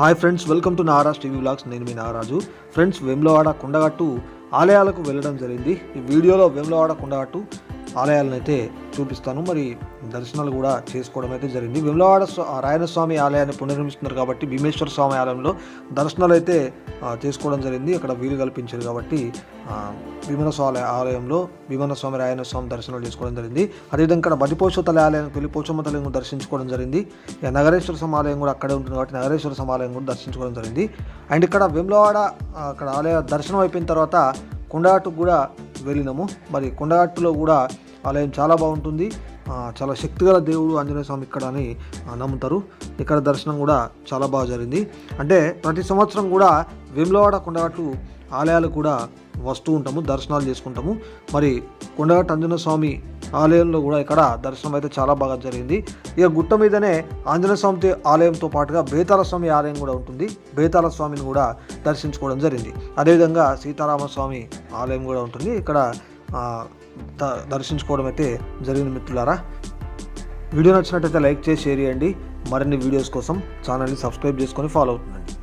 Hi friends welcome to Naraj TV blogs నేను మీ నారాజు. Friends Vemulawada Kondagattu ఆలయాలకు వెళ్ళడం జరిగింది. ఈ వీడియోలో వెమ్లవాడ కొండగట్టు ఆలయాలను అయితే చూపిస్తాను. మరి దర్శనాలు కూడా చేసుకోవడం అయితే జరిగింది. వెమ్లవాడ రాయనస్వామి ఆలయాన్ని పునర్నిర్మిస్తున్నారు కాబట్టి భీమేశ్వర స్వామి ఆలయంలో దర్శనాలు అయితే చేసుకోవడం జరిగింది. అక్కడ వీలు కల్పించారు కాబట్టి భీమనస్వామి ఆలయంలో భీమనస్వామి రాయన స్వామి దర్శనం చేసుకోవడం జరిగింది. అదేవిధంగా ఇక్కడ బదిపోష తల్లి ఆలయానికి వెళ్ళి పోచమ్మ తల్లి కూడా దర్శించుకోవడం జరిగింది. నగరేశ్వర సమాలయం కూడా అక్కడే ఉంటుంది కాబట్టి నగరేశ్వర సమాలయం కూడా దర్శించుకోవడం జరిగింది. అండ్ ఇక్కడ వెమ్లవాడ అక్కడ ఆలయ దర్శనం అయిపోయిన తర్వాత కొండగట్టుకు కూడా వెళ్ళినాము. మరి కొండగట్టులో కూడా ఆలయం చాలా బాగుంటుంది. చాలా శక్తిగల దేవుడు ఆంజనేయ స్వామి ఇక్కడ అని నమ్ముతారు. ఇక్కడ దర్శనం కూడా చాలా బాగా జరిగింది. అంటే ప్రతి సంవత్సరం కూడా వేములవాడ కొండగట్టు ఆలయాలు కూడా వస్తూ ఉంటాము దర్శనాలు చేసుకుంటాము. మరి కొండగట్టు ఆంజనేయ స్వామి ఆలయంలో కూడా ఇక్కడ దర్శనం అయితే చాలా బాగా జరిగింది. ఇక గుట్ట మీదనే ఆంజనేయ స్వామి ఆలయంతో పాటుగా బేతాల స్వామి ఆలయం కూడా ఉంటుంది. బేతాల స్వామిని కూడా దర్శించుకోవడం జరిగింది. అదేవిధంగా సీతారామ స్వామి ఆలయం కూడా ఉంటుంది. ఇక్కడ దర్శించుకోవడం అయితే జరిగింది మిత్రులారా. వీడియో నచ్చినట్టయితే లైక్ చేసి షేర్ చేయండి. మరిన్ని వీడియోస్ కోసం ఛానల్ని సబ్స్క్రైబ్ చేసుకొని ఫాలో అవుతుందండి